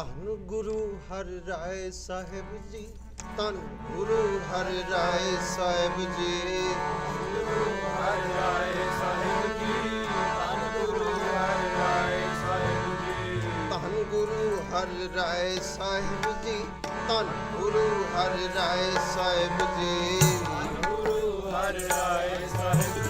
ਧੰਨ ਗੁਰੂ ਹਰ ਰਾਏ ਸਾਹਿਬ ਜੀ, ਧੰਨ ਗੁਰੂ ਹਰ ਰਾਏ ਸਾਹਿਬ ਜੀ। ਹਰ ਰਾਏ ਸਾਹਿਬ ਜੀ ਧੰਨ ਗੁਰੂ ਹਰ ਰਾਏ ਸਾਹਿਬ ਜੀ, ਧੰਨ ਗੁਰੂ ਹਰ ਰਾਏ ਸਾਹਿਬ ਜੀ। ਧੰਨ ਗੁਰੂ ਹਰ ਰਾਏ ਸਾਹਿਬ ਜੀ ਰਾਏ ਸਾਹਿਬ ਜੀ।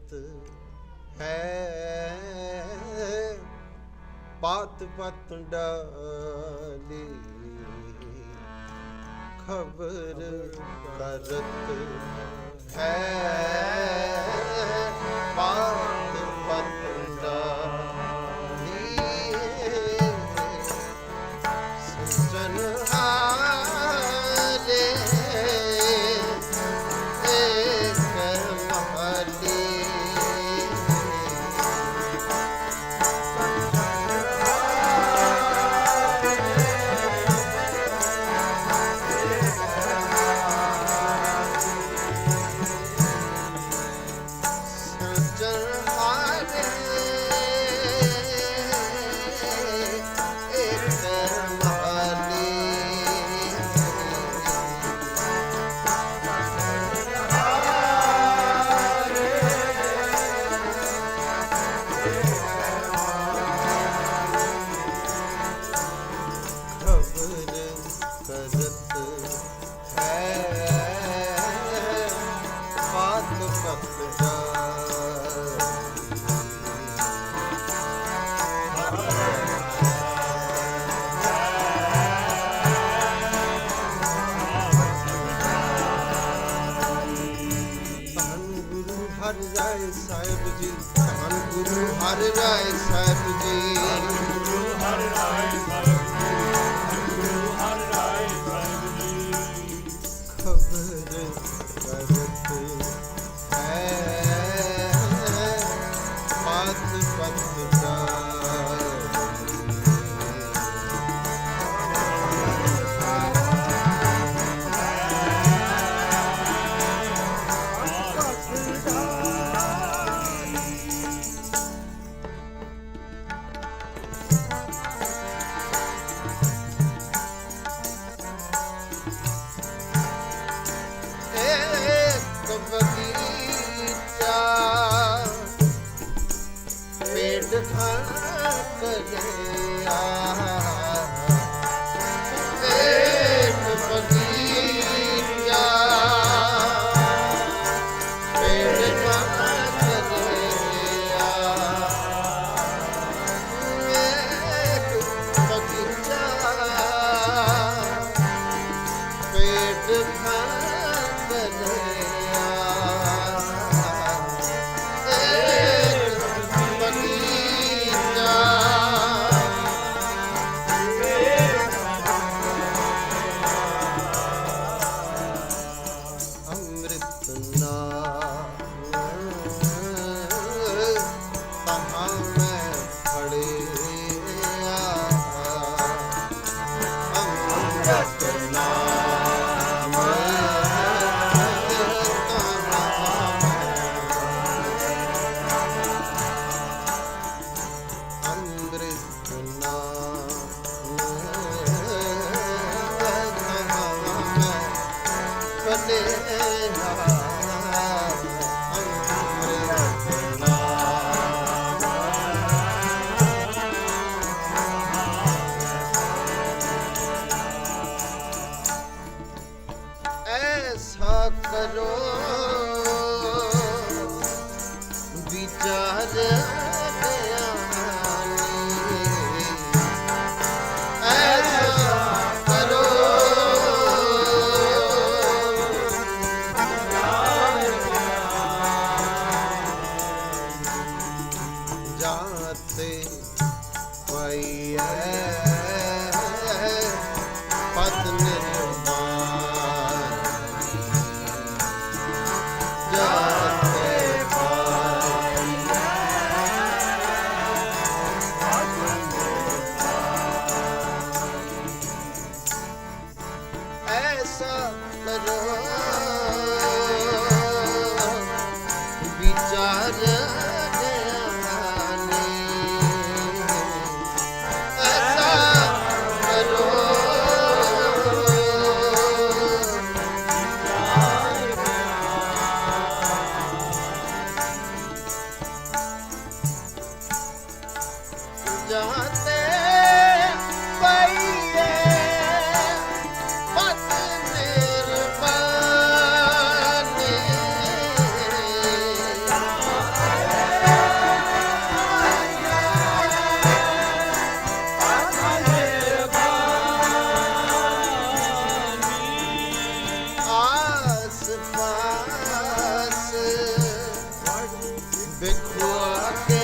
ਸਤ ਹੈ। ਪਾਤ ਪਤ ਡਾਲੀ ਖਬਰ ਕਰਤ ਹੈ। ਪਾਤ ਆਸ ਪਾਸ ਬਿਖਵਾ ਕੇ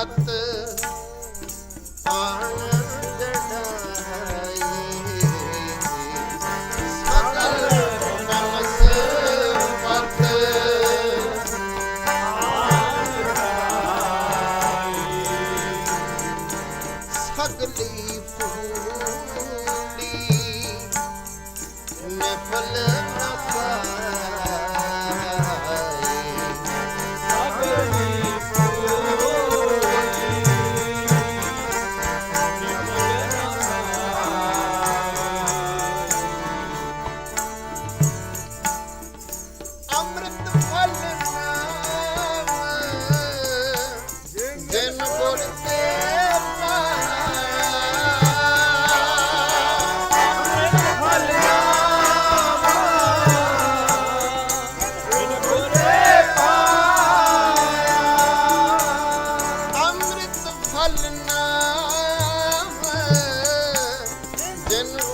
ਪਤ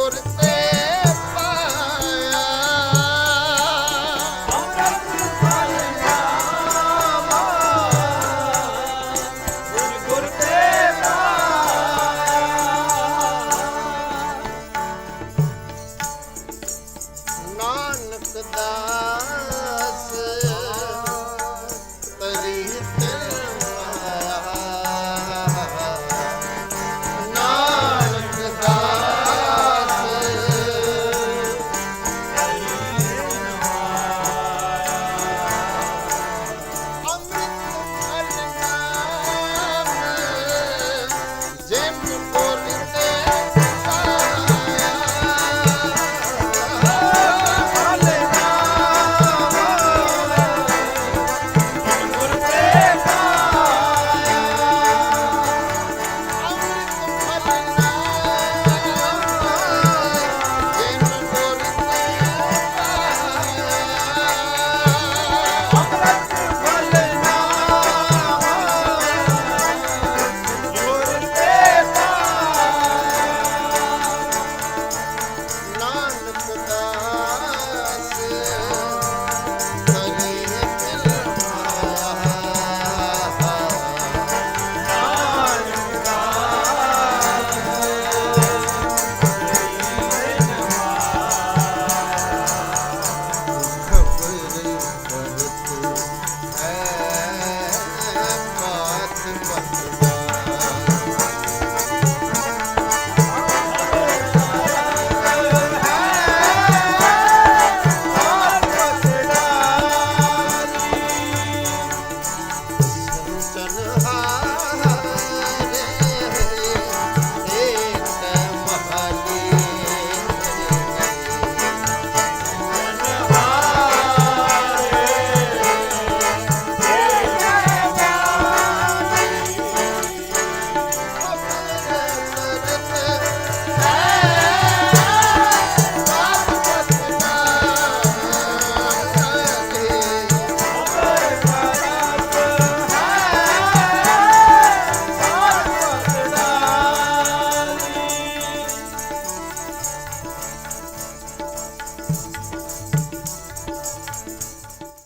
What is the.